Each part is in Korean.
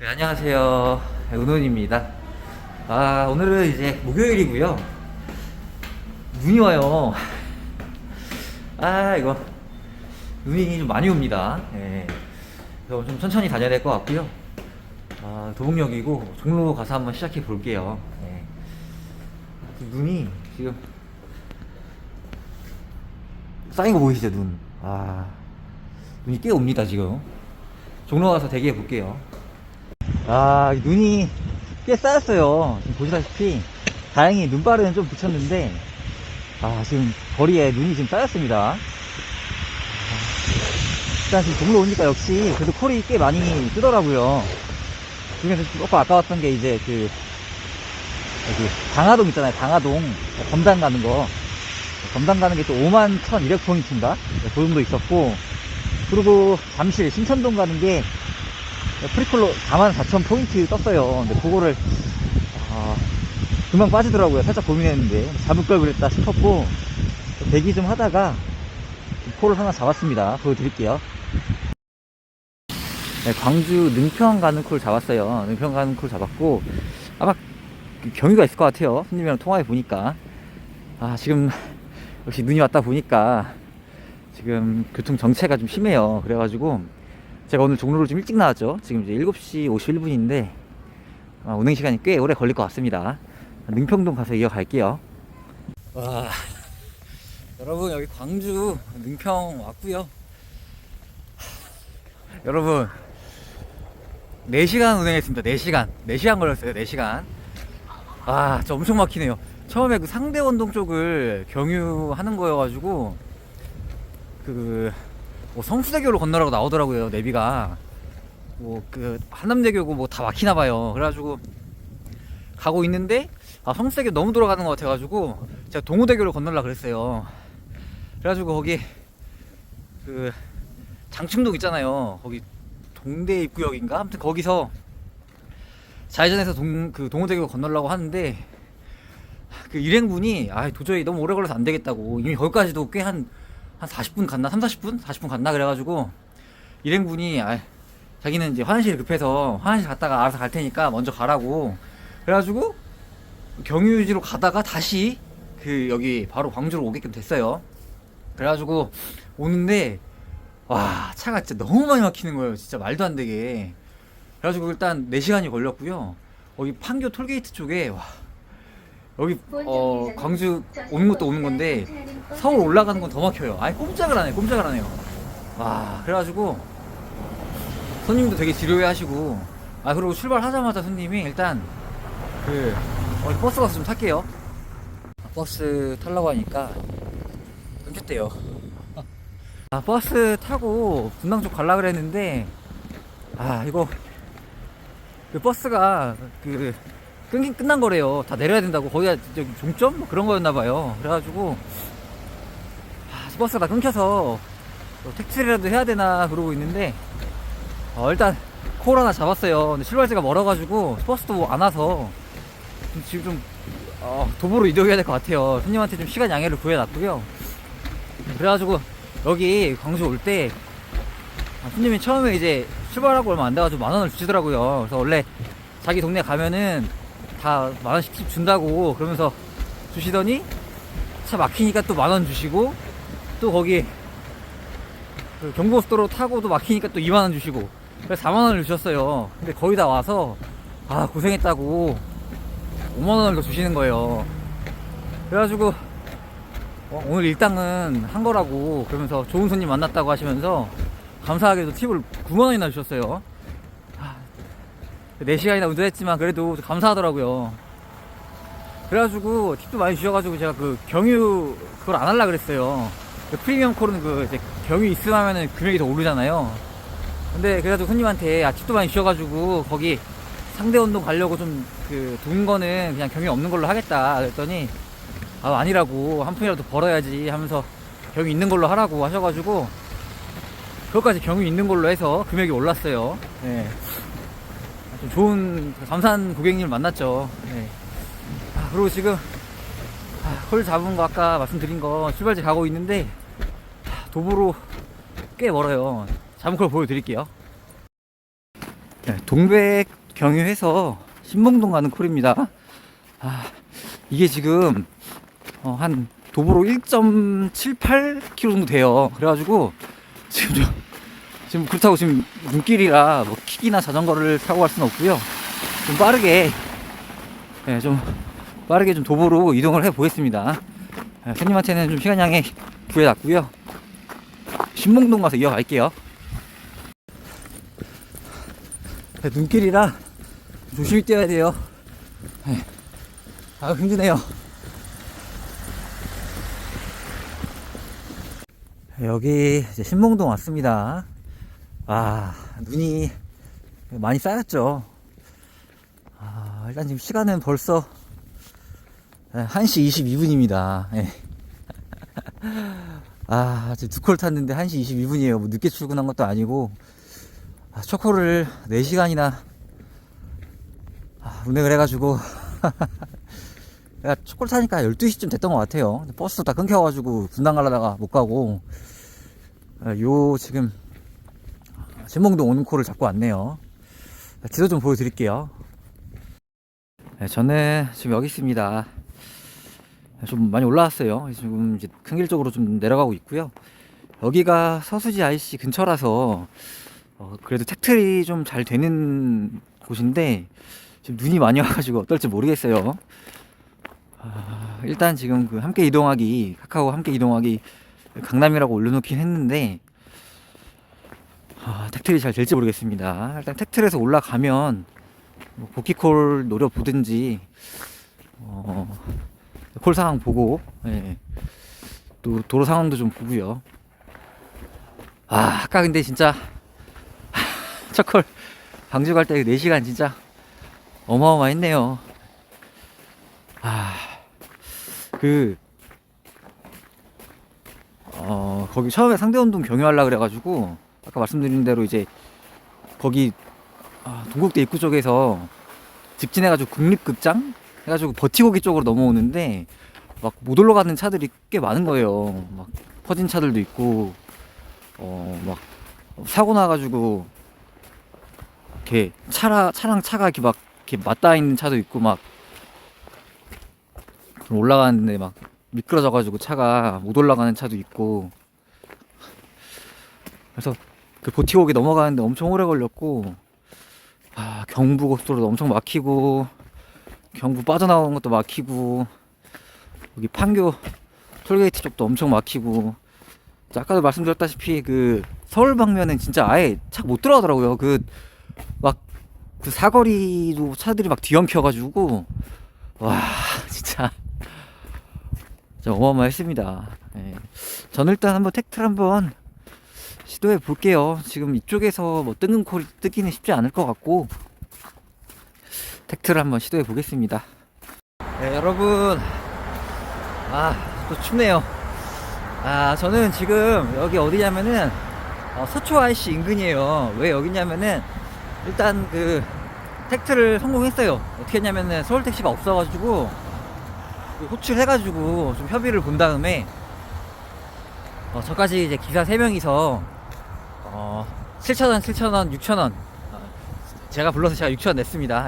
네, 안녕하세요. 은훈입니다. 아, 오늘은 이제 목요일이고요. 눈이 와요. 아, 이거 눈이 좀 많이 옵니다. 예. 그래서 좀 천천히 다녀야 될 것 같고요. 아, 도봉역이고 종로 가서 한번 시작해 볼게요. 예. 눈이 지금 쌓인 거 보이시죠, 눈? 아, 눈이 꽤 옵니다, 지금. 종로 가서 대기해 볼게요. 아, 이 눈이 꽤 쌓였어요. 지금 보시다시피 다행히 눈발은 좀 붙였는데 아, 지금 거리에 눈이 지금 쌓였습니다. 아, 일단 지금 종로 오니까 역시 그래도 콜이 꽤 많이 뜨더라고요. 중에서 조금 아까웠던 게 이제 그 여기 강화동 있잖아요. 강화동 검단 가는 거 검단 가는 게 또 5만 1200포인트인가? 그 정도 있었고 그리고 잠실 신천동 가는 게 프리콜로 44,000포인트 떴어요. 근데 그거를, 아, 금방 빠지더라고요. 살짝 고민했는데. 잡을 걸 그랬다 싶었고, 대기 좀 하다가, 콜을 하나 잡았습니다. 보여드릴게요. 네, 광주 능평 가는 콜 잡았어요. 능평 가는 콜 잡았고, 아마 그 경위가 있을 것 같아요. 손님이랑 통화해 보니까. 아, 지금, 역시 눈이 왔다 보니까, 지금 교통 정체가 좀 심해요. 그래가지고, 제가 오늘 종로를 좀 일찍 나왔죠. 지금 이제 7시 51분인데 아, 운행 시간이 꽤 오래 걸릴 것 같습니다. 능평동 가서 이어갈게요. 와, 여러분 여기 광주 능평 왔고요. 여러분 4시간 운행했습니다. 4시간. 4시간 걸렸어요. 4시간. 아, 진짜 엄청 막히네요. 처음에 그 상대원동 쪽을 경유하는 거여가지고 그 뭐 성수대교로 건너라고 나오더라고요 내비가. 뭐 그 한남대교고 뭐 다 막히나 봐요. 그래가지고 가고 있는데 아 성수대교 너무 돌아가는 것 같아가지고 제가 동호대교를 건널라 그랬어요. 그래가지고 거기 그 장충동 있잖아요. 거기 동대 입구역인가? 아무튼 거기서 좌회전해서 동, 그 동호대교 건널라고 하는데 그 일행분이 아 도저히 너무 오래 걸려서 안 되겠다고. 이미 거기까지도 꽤 한 한 40분 갔나? 3, 40분? 40분 갔나? 그래가지고, 일행분이, 아, 자기는 이제 화장실 급해서 화장실 갔다가 알아서 갈 테니까 먼저 가라고. 그래가지고, 경유지로 가다가 다시, 그, 여기 바로 광주로 오게끔 됐어요. 그래가지고, 오는데, 와, 차가 진짜 너무 많이 막히는 거예요. 진짜 말도 안 되게. 그래가지고 일단 4시간이 걸렸고요. 여기 판교 톨게이트 쪽에, 와, 여기 어 광주 오는 것도 오는 건데 서울 올라가는 건 더 막혀요. 아예 꼼짝을 안 해, 꼼짝을 안 해요. 와 그래가지고 손님도 되게 지루해하시고 아 그리고 출발하자마자 손님이 일단 그 어디 버스 가서 좀 탈게요. 버스 타려고 하니까 끊겼대요. 아 버스 타고 분당 쪽 갈라 그랬는데 아 이거 그 버스가 그 끊긴 끝난 거래요. 다 내려야 된다고. 거기가 저기 종점? 뭐 그런 거였나 봐요. 그래가지고 아, 버스가 다 끊겨서 뭐 택시라도 해야 되나 그러고 있는데 어, 일단 콜 하나 잡았어요. 근데 출발지가 멀어가지고 버스도 뭐안 와서 지금 좀 어, 도보로 이동해야 될 것 같아요. 손님한테 좀 시간 양해를 구해놨고요. 그래가지고 여기 광주 올 때 손님이 처음에 이제 출발하고 얼마 안 돼가지고 만 원을 주시더라고요. 그래서 원래 자기 동네 가면은 다 만 원씩 팁 준다고 그러면서 주시더니 차 막히니까 또 만 원 주시고 또 거기 그 경부고속도로 타고도 막히니까 또 2만 원 주시고 그래서 4만 원을 주셨어요. 근데 거의 다 와서 아 고생했다고 5만 원을 더 주시는 거예요. 그래가지고 어, 오늘 일당은 한 거라고 그러면서 좋은 손님 만났다고 하시면서 감사하게도 팁을 9만 원이나 주셨어요. 4시간이나 운전했지만 그래도 감사하더라고요. 그래가지고 팁도 많이 주셔가지고 제가 그 경유 그걸 안 하려 그랬어요. 그 프리미엄 콜은 그 이제 경유 있으면 하면은 금액이 더 오르잖아요. 근데 그래가지고 손님한테 아 팁도 많이 주셔가지고 거기 상대 운동 가려고 좀 그 돈 거는 그냥 경유 없는 걸로 하겠다 그랬더니 아 아니라고 한 푼이라도 벌어야지 하면서 경유 있는 걸로 하라고 하셔가지고 그것까지 경유 있는 걸로 해서 금액이 올랐어요. 네. 좀 좋은 감사한 고객님을 만났죠. 네. 아, 그리고 지금 아, 콜 잡은 거 아까 말씀드린 거 출발지 가고 있는데 아, 도보로 꽤 멀어요. 잡은 걸 보여드릴게요. 네, 동백 경유해서 신봉동 가는 콜입니다. 아, 이게 지금 어, 한 도보로 1.78km 정도 돼요. 그래가지고 지금 저, 지금 그렇다고 지금 눈길이라 뭐 킥이나 자전거를 타고 갈 수는 없고요. 좀 빠르게 네, 좀 빠르게 좀 도보로 이동을 해 보겠습니다. 네, 손님한테는 좀 시간 양해 구해놨고요. 신봉동 가서 이어갈게요. 네, 눈길이라 조심히 뛰어야 돼요. 네. 아 힘드네요. 여기 이제 신봉동 왔습니다. 아 눈이 많이 쌓였죠. 아 일단 지금 시간은 벌써 1시 22분입니다. 아 지금 두콜 탔는데 1시 22분이에요. 뭐 늦게 출근한 것도 아니고 아, 초코를 4시간이나 아, 운행을 해가지고 내가 초콜 타니까 12시쯤 됐던 것 같아요. 버스도 다 끊겨가지고 분당 가려다가 못 가고 아, 요 지금 신봉동 오는 코를 잡고 왔네요. 지도 좀 보여드릴게요. 네, 저는 지금 여기 있습니다. 좀 많이 올라왔어요. 지금 이제 큰길 쪽으로 좀 내려가고 있고요. 여기가 서수지 IC 근처라서 어, 그래도 택트리 좀 잘 되는 곳인데 지금 눈이 많이 와가지고 어떨지 모르겠어요. 아, 일단 지금 그 함께 이동하기 카카오 함께 이동하기 강남이라고 올려놓긴 했는데 아, 택트리 잘 될지 모르겠습니다. 일단 택트리에서 올라가면 뭐 복귀콜 노려보든지 어, 콜 상황 보고 예. 또 도로 상황도 좀 보고요. 아 아까 근데 진짜 첫콜 방주 갈 때 4시간 진짜 어마어마했네요. 아, 그, 어, 거기 처음에 상대운동 경유하려 그래가지고, 아까 말씀드린 대로 이제, 거기, 아, 동국대 입구 쪽에서 직진해가지고 국립극장? 해가지고 버티고기 쪽으로 넘어오는데, 막 못 올라가는 차들이 꽤 많은 거예요. 막 퍼진 차들도 있고, 어, 막, 사고 나가지고, 이렇게 차라, 차랑 차가 이렇게 막, 이렇게 맞닿아 있는 차도 있고, 막, 좀 올라가는데 막 미끄러져가지고 차가 못 올라가는 차도 있고 그래서 그 보티옥에 넘어가는데 엄청 오래 걸렸고 아 경부 고속도로도 엄청 막히고 경부 빠져나오는 것도 막히고 여기 판교 톨게이트 쪽도 엄청 막히고 자, 아까도 말씀드렸다시피 그 서울 방면은 진짜 아예 차 못 들어가더라고요 그막그 사거리도 차들이 막 뒤엉켜가지고 와 진짜 진짜 어마어마했습니다. 예. 저는 일단 한번 텍트를 한번 시도해 볼게요. 지금 이쪽에서 뭐 뜨는 콜이 뜨기는 쉽지 않을 것 같고 텍트를 한번 시도해 보겠습니다. 네, 여러분 아또 춥네요. 아 저는 지금 여기 어디냐면은 어, 서초 IC 인근이에요. 왜 여기냐면은 일단 그 텍트를 성공했어요. 어떻게 했냐면은 서울 택시가 없어가지고 그 호출해가지고 좀 협의를 본 다음에 어, 저까지 이제 기사 3명이서 어, 7,000원, 7,000원, 6,000원 어, 제가 불러서 제가 6,000원 냈습니다.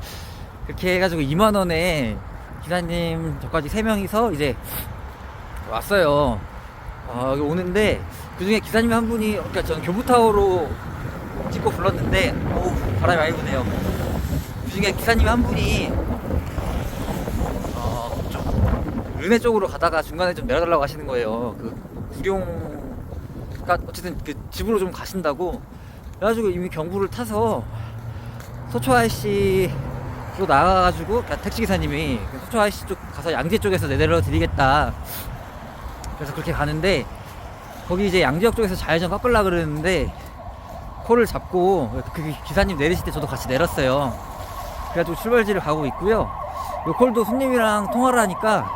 그렇게 해가지고 2만원에 기사님 저까지 3명이서 이제 왔어요. 어, 오는데 그 중에 기사님 한 분이 그러니까 저는 교부타워로 찍고 불렀는데 오 바람이 많이 부네요. 그 중에 기사님 한 분이 어, 좀 은혜 쪽으로 가다가 중간에 좀 내려달라고 하시는 거예요. 그 구룡 가 어쨌든 그 집으로 좀 가신다고. 그래가지고 이미 경부를 타서 서초 IC로 나가가지고 택시 기사님이 그 서초 IC 쪽 가서 양재 쪽에서 내려 드리겠다. 그래서 그렇게 가는데 거기 이제 양지역 쪽에서 좌회전 꺾으려 그러는데 콜을 잡고 그 기사님 내리실 때 저도 같이 내렸어요. 그래가지고 출발지를 가고 있고요. 요 콜도 손님이랑 통화를 하니까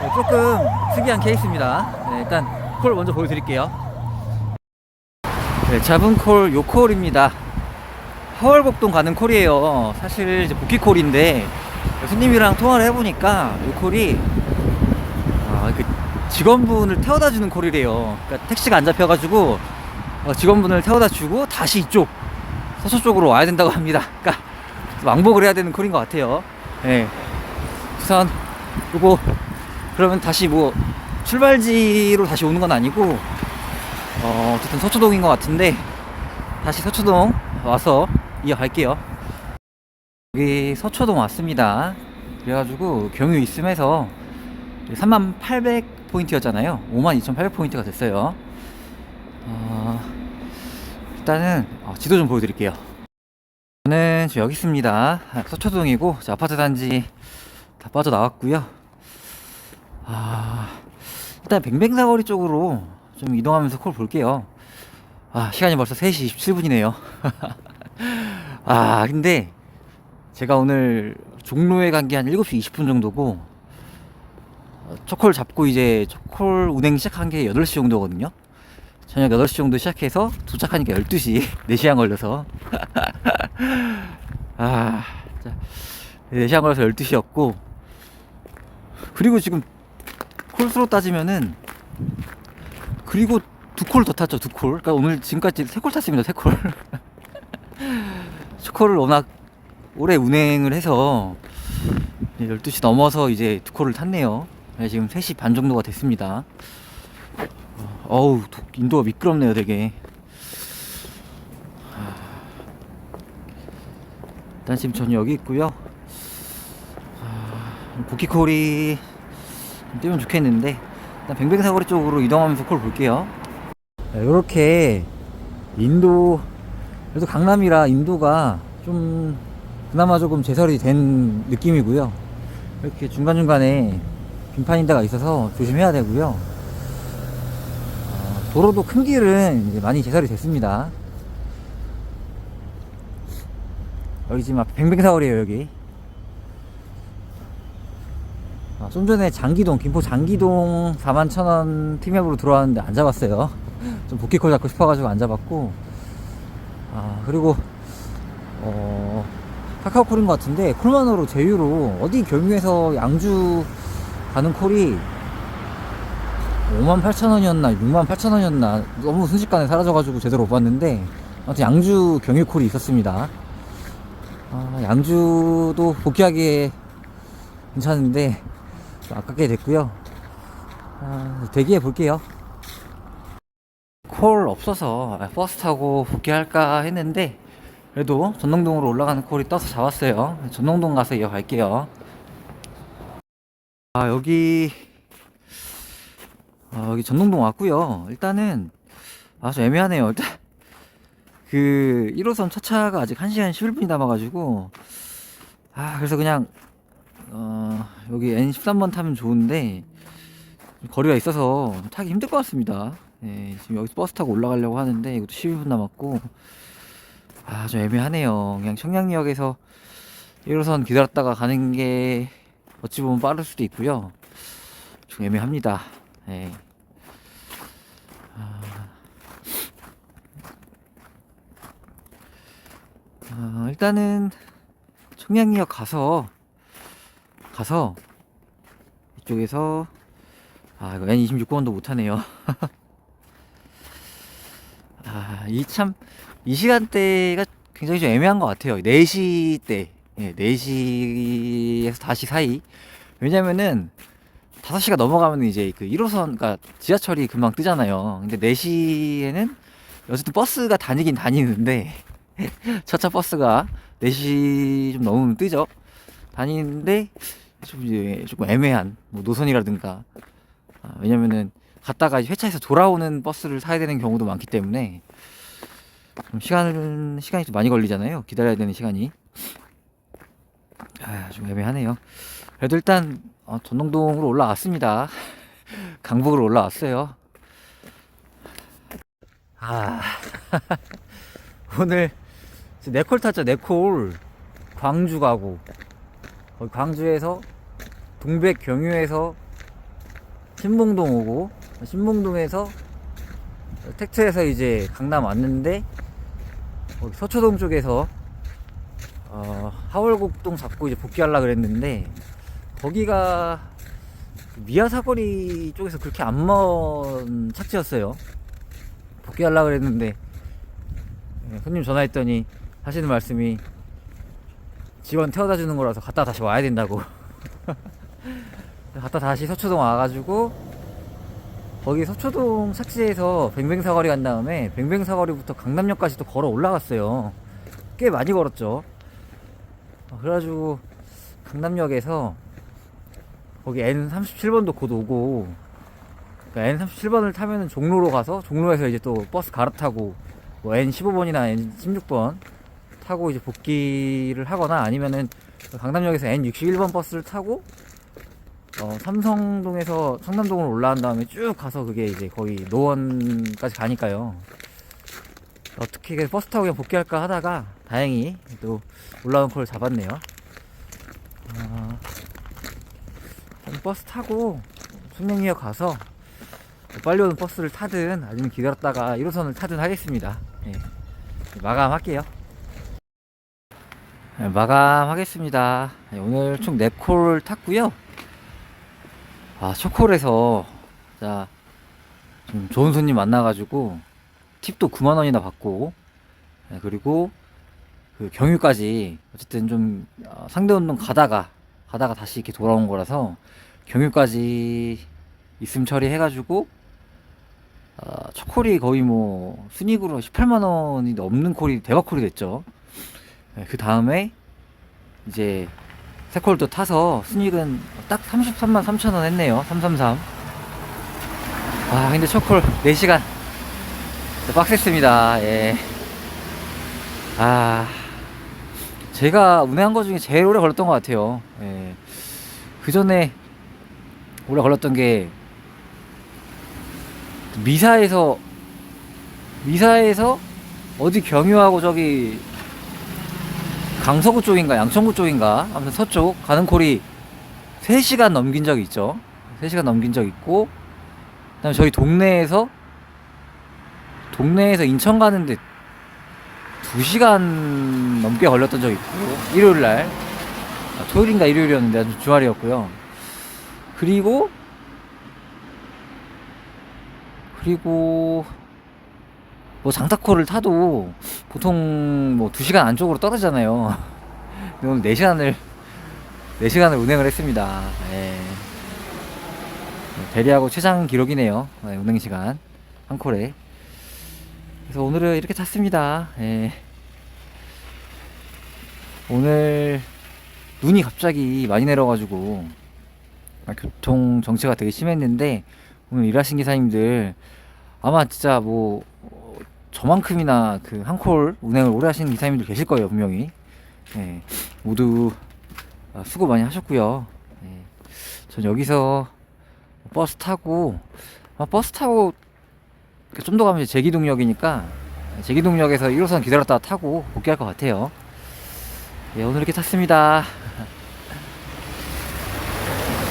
네, 조금 특이한 케이스입니다. 네, 일단 콜 먼저 보여드릴게요. 네, 잡은 콜 요 콜입니다. 하월곡동 가는 콜이에요. 사실 이제 복귀 콜인데 손님이랑 통화를 해보니까 요 콜이 아, 그 직원분을 태워다 주는 콜이래요. 그러니까 택시가 안 잡혀가지고 어, 직원분을 태워다 주고 다시 이쪽 서초 쪽으로 와야 된다고 합니다. 그러니까 왕복을 해야 되는 콜인 것 같아요. 예. 우선 요거 그러면 다시 뭐 출발지로 다시 오는 건 아니고 어, 어쨌든 서초동인 것 같은데 다시 서초동 와서 이어갈게요. 여기 서초동 왔습니다. 그래가지고 경유 있음에서 3800포인트였잖아요. 52,800포인트가 됐어요. 어, 일단은 어, 지도 좀 보여드릴게요. 저는 지금 여기 있습니다. 아, 서초동이고 자, 아파트 단지 다 빠져나왔고요. 아, 일단 뱅뱅사거리 쪽으로 좀 이동하면서 콜 볼게요. 아, 시간이 벌써 3시 27분이네요. 아, 근데 제가 오늘 종로에 간 게 한 7시 20분 정도고 어, 초콜 잡고 이제 초콜 운행 시작한 게 8시 정도거든요. 저녁 8시 정도 시작해서 도착하니까 12시 4시간 걸려서 아, 진짜 4시간 걸려서 12시였고 그리고 지금 콜수로 따지면은 그리고 두 콜 더 탔죠 두 콜. 그러니까 오늘 지금까지 세 콜 탔습니다 세 콜. 초콜을 워낙 오래 운행을 해서 12시 넘어서 이제 두 콜을 탔네요. 네, 지금 3시 반 정도가 됐습니다. 어우 도- 인도가 미끄럽네요 되게. 일단 지금 저는 여기 있고요. 아, 보키콜이 좀 뛰면 좋겠는데 일단 뱅뱅사거리 쪽으로 이동하면서 콜 볼게요. 이렇게 인도 그래도 강남이라 인도가 좀 그나마 조금 제설이 된 느낌이고요. 이렇게 중간 중간에 빙판인 데가 있어서 조심해야 되고요. 어, 도로도 큰 길은 이제 많이 제설이 됐습니다. 여기 지금 앞에 뱅뱅사거리에요 여기. 아, 좀 전에 장기동 김포 장기동 41,000원 팀앱으로 들어왔는데 안 잡았어요. 좀 복귀콜 잡고 싶어가지고 안 잡았고. 아 그리고 어 카카오콜인 것 같은데 콜만으로 제휴로 어디 경유해서 양주 가는 콜이 58,000원이었나 68,000원이었나 너무 순식간에 사라져가지고 제대로 못 봤는데 아무튼 양주 경유 콜이 있었습니다. 아, 양주도 복귀하기에 괜찮은데 좀 아깝게 됐고요. 아, 대기해 볼게요. 콜 없어서 아, 버스 타고 복귀할까 했는데 그래도 전농동으로 올라가는 콜이 떠서 잡았어요. 전농동 가서 이어갈게요. 아 여기 아, 여기 전농동 왔고요. 일단은 아주 애매하네요. 일단 그 1호선 첫 차가 아직 1시간 11분이 남아가지고 아 그래서 그냥 어, 여기 N13번 타면 좋은데 거리가 있어서 타기 힘들 것 같습니다. 네, 지금 여기서 버스 타고 올라가려고 하는데 이것도 12분 남았고 아 좀 애매하네요. 그냥 청량역에서 1호선 기다렸다가 가는 게 어찌 보면 빠를 수도 있고요. 좀 애매합니다. 네. 아, 일단은 청량리역 가서 가서 이쪽에서 아 이거 N26번도 못하네요. 아이 참 이 시간대가 굉장히 좀 애매한 것 같아요. 4시 때 예, 4시에서 5시 사이 왜냐면은 5시가 넘어가면 이제 그 1호선 그러니까 지하철이 금방 뜨잖아요. 근데 4시에는 어쨌든 버스가 다니긴 다니는데 첫차 버스가 4시 좀 넘으면 뜨죠. 다니는데 좀 이제 조금 애매한 뭐 노선이라든가 아, 왜냐면은 갔다가 회차에서 돌아오는 버스를 타야 되는 경우도 많기 때문에 좀 시간은 시간이 좀 많이 걸리잖아요. 기다려야 되는 시간이 아, 좀 애매하네요. 그래도 일단 어, 전농동으로 올라왔습니다. 강북으로 올라왔어요. 아 오늘 네콜 탔죠 네콜 광주 가고 광주에서 동백 경유에서 신봉동 오고 신봉동에서 택트에서 이제 강남 왔는데 서초동 쪽에서 어, 하월곡동 잡고 이제 복귀하려 그랬는데 거기가 미아 사거리 쪽에서 그렇게 안 먼 착지였어요 복귀하려 그랬는데 예, 손님 전화했더니 하시는 말씀이 직원 태워다 주는 거라서 갔다 다시 와야 된다고. 갔다 다시 서초동 와가지고 거기 서초동 착지에서 뱅뱅사거리 간 다음에 뱅뱅사거리부터 강남역까지 또 걸어 올라갔어요. 꽤 많이 걸었죠. 어, 그래가지고 강남역에서 거기 N37번도 곧 오고 그러니까 N37번을 타면은 종로로 가서 종로에서 이제 또 버스 갈아타고 뭐 N15번이나 N16번 타고 이제 복귀를 하거나 아니면은 강남역에서 N61번 버스를 타고 어, 삼성동에서 청담동으로 올라간 다음에 쭉 가서 그게 이제 거의 노원까지 가니까요. 어떻게 버스 타고 그냥 복귀할까 하다가 다행히 또 올라온 콜을 잡았네요. 아, 그럼 버스 타고 순행역 가서 빨리 오는 버스를 타든 아니면 기다렸다가 1호선을 타든 하겠습니다. 예. 마감할게요. 네, 마감하겠습니다. 네, 오늘 총 4콜 탔고요. 아, 첫 콜에서 자, 좀 좋은 손님 만나가지고 팁도 9만 원이나 받고 네, 그리고 그 경유까지 어쨌든 좀 어, 상대 운동 가다가 가다가 다시 이렇게 돌아온 거라서 경유까지 있음 처리해가지고 어, 첫 콜이 거의 뭐 순익으로 18만 원이 넘는 콜이 대박 콜이 됐죠. 네, 그 다음에 이제 세 콜도 타서 순익은 딱 33만 3천 원 했네요. 333. 아 근데 첫콜 4시간 빡셌습니다. 예. 아 제가 운행한 것 중에 제일 오래 걸렸던 것 같아요. 예. 그 전에 오래 걸렸던 게 미사에서 미사에서 어디 경유하고 저기 강서구 쪽인가 양천구 쪽인가? 아무튼 서쪽 가는 콜이 3시간 넘긴 적이 있죠. 3시간 넘긴 적 있고 그다음에 저희 동네에서 동네에서 인천 가는데 2시간 넘게 걸렸던 적이 있고 일요일 날. 아, 토요일인가 일요일이었는데 아주 주말이었고요. 그리고 그리고 뭐 장타코를 타도 보통 뭐 2시간 안쪽으로. 근데 오늘 4시간을 4시간을 운행을 했습니다. 예. 대리하고 최장 기록이네요. 네, 운행 시간 한 콜에. 그래서 오늘은 이렇게 탔습니다. 예. 오늘 눈이 갑자기 많이 내려가지고 아, 교통 정체가 되게 심했는데 오늘 일하신 기사님들 아마 진짜 뭐 어, 저만큼이나 그 한콜 운행을 오래 하시는 기사님들 계실 거예요 분명히. 예, 모두 아, 수고 많이 하셨고요. 예, 전 여기서 버스 타고 아, 버스 타고 좀 더 가면 제기동역이니까 제기동역에서 1호선 기다렸다가 타고 복귀할 것 같아요. 예, 오늘 이렇게 탔습니다.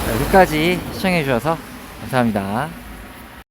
자, 끝까지 시청해 주셔서 감사합니다.